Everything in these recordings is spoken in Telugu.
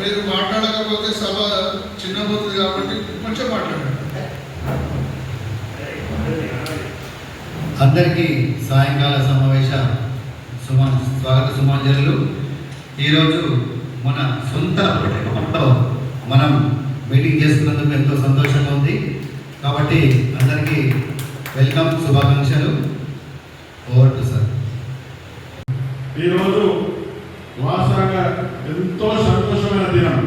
మీరు మాట్లాడకపోతే సభ చిన్నబోతుంది కాబట్టి కొంచెం మాట్లాడండి. అందరికీ సాయంకాల సమావేశ సుమా స్వాగత సుమాంజలు ఈరోజు మన సొంత కుటుంబంలో మనం మీటింగ్ చేసుకున్నందుకు ఎంతో సంతోషంగా ఉంది. కాబట్టి అందరికీ వెల్కమ్ శుభాకాంక్షలు. Over to sir. ఈరోజు వాస్తవంగా ఎంతో సంతోషమైన దినం.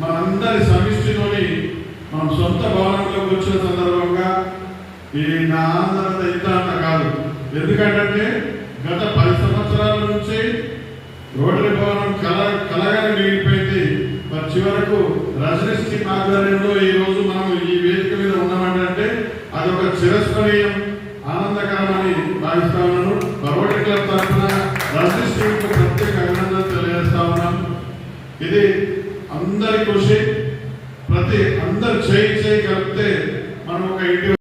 మనందరి సమిష్టిలోని మనం సొంత భవనంలోకి వచ్చిన సందర్భంగా ఈ నా ఆనందత ఇంత అంత కాదు. ఎందుకంటే గత పది సంవత్సరాల నుంచి రోటరీ భవనం కల కలగానే మిగిలిపోయింది మరి చివరకు రజనీష్ టీం ఆధ్వర్యంలో ఈరోజు మనం ఈ వేదిక మీద ఉన్నామంటే అదొక చిరస్మరణీయం ఆనందకరమని భావిస్తా ఇది అందరి కృషి ప్రతి అందరు చేయి చేయి కలిపితే మనం ఒక ఇంటి